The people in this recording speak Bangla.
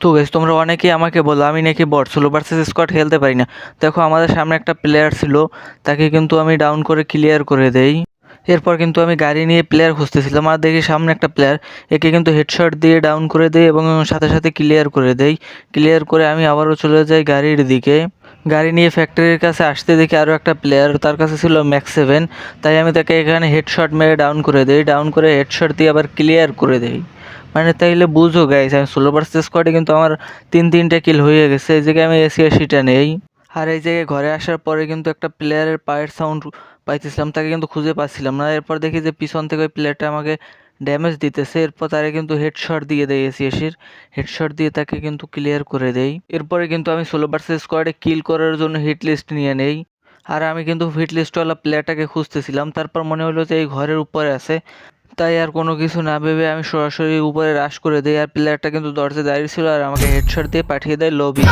তো গেছ তোমরা অনেকেই আমাকে বলো, আমি নাকি বট, সোলো ভার্সেস স্কোয়াড খেলতে পারি না। দেখো, আমাদের সামনে একটা প্লেয়ার ছিল, তাকে কিন্তু আমি ডাউন করে ক্লিয়ার করে দেই। এরপর কিন্তু আমি গাড়ি নিয়ে প্লেয়ার খুঁজতেছিলাম, আর দেখি সামনে একটা প্লেয়ার একে কিন্তু হেডশট দিয়ে ডাউন করে দেই এবং সাথে সাথে ক্লিয়ার করে দেই। ক্লিয়ার করে আমি আবারও চলে যাই গাড়ির দিকে। গাড়ি নিয়ে ফ্যাক্টরির কাছে আসতে দেখি আরও একটা প্লেয়ার তার কাছে ছিল ম্যাক্স সেভেন তাই আমি তাকে এখানে হেডশট মেরে ডাউন করে দেই। ডাউন করে হেডশট দিয়ে আবার ক্লিয়ার করে দেই। মানে তাইলে বুঝো গাইস আমি ষোলো ভার্সেস স্কোয়াডে কিন্তু আমার তিন, তিনটে কিল হয়ে গেছে, এই জায়গায় আমি এসি এসিটা নেই। আর এই জায়গায় ঘরে আসার পরে কিন্তু একটা প্লেয়ারের পায়ের সাউন্ড পাইতেছিলাম, তাকে কিন্তু খুঁজে পাচ্ছিলাম না। এরপর দেখি যে পিছন থেকে ওই প্লেয়ারটা আমাকে ড্যামেজ দিতেছে, এরপর তারে কিন্তু হেডশট দিয়ে দেয় এসি এসির হেডশট দিয়ে তাকে কিন্তু ক্লিয়ার করে দেই। এরপরে কিন্তু আমি ষোলো ভার্সেস স্কোয়াডে কিল করার জন্য হিট লিস্ট নিয়ে নেই। আর আমি কিন্তু হিট লিস্টওয়ালা প্লেয়ারটাকে খুঁজতেছিলাম, তারপর মনে হলো যে এই ঘরের উপরে আছে। তাই আর কোনো কিছু না ভেবে আমি সরাসরি উপরে রাশ করে দিই আর প্লেয়ারটা কিন্তু দরজায় দাঁড়িয়ে ছিল আর আমাকে হেডশট দিয়ে পাঠিয়ে দেয় লবি